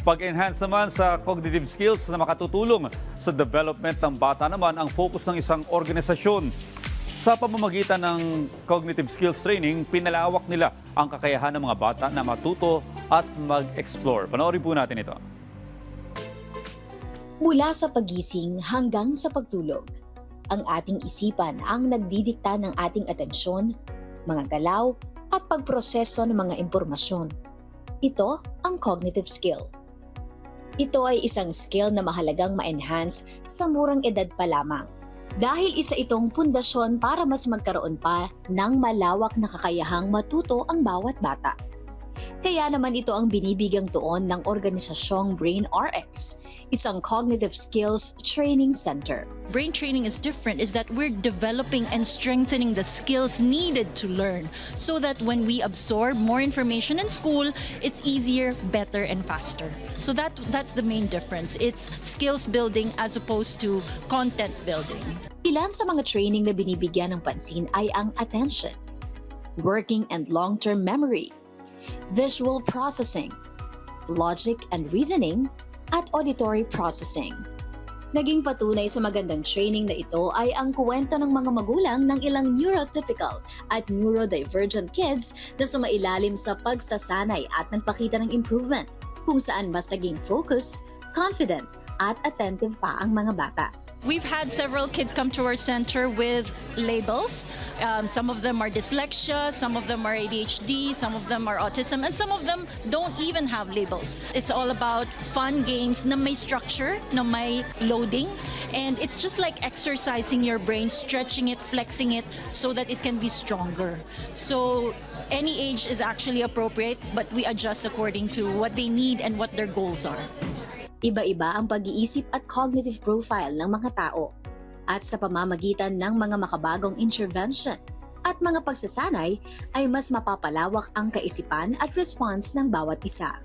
Pag-enhance naman sa cognitive skills na makatutulong sa development ng bata naman ang focus ng isang organisasyon. Sa pamamagitan ng cognitive skills training, pinalawak nila ang kakayahan ng mga bata na matuto at mag-explore. Panoorin po natin ito. Mula sa pagising hanggang sa pagtulog, ang ating isipan ang nagdidikta ng ating atensyon, mga galaw, at pagproseso ng mga impormasyon. Ito ang cognitive skill. Ito ay isang skill na mahalagang ma-enhance sa murang edad pa lamang. Dahil isa itong pundasyon para mas magkaroon pa ng malawak na kakayahang matuto ang bawat bata. Kaya naman ito ang binibigyang tuon ng organisasyong Brain RX, isang cognitive skills training center. brain training is different is that we're developing and strengthening the skills needed to learn so that when we absorb more information in school it's easier better and faster. So that that's the main difference. It's skills building as opposed to content building. Ilan sa mga training na binibigyan ng pansin ay ang attention, working and long-term memory, visual processing, logic and reasoning, at auditory processing. Naging patunay sa magandang training na ito ay ang kwento ng mga magulang ng ilang neurotypical at neurodivergent kids na sumailalim sa pagsasanay at nagpakita ng improvement kung saan mas naging focus, confident at attentive pa ang mga bata. We've had several kids come to our center with labels. Um, some of them are dyslexia, some of them are ADHD, some of them are autism, and some of them don't even have labels. It's all about fun games na may structure, na may loading, and it's just like exercising your brain, stretching it, flexing it, so that it can be stronger. So any age is actually appropriate, but we adjust according to what they need and what their goals are. Iba-iba ang pag-iisip at cognitive profile ng mga tao. At sa pamamagitan ng mga makabagong intervention at mga pagsasanay ay mas mapapalawak ang kaisipan at response ng bawat isa.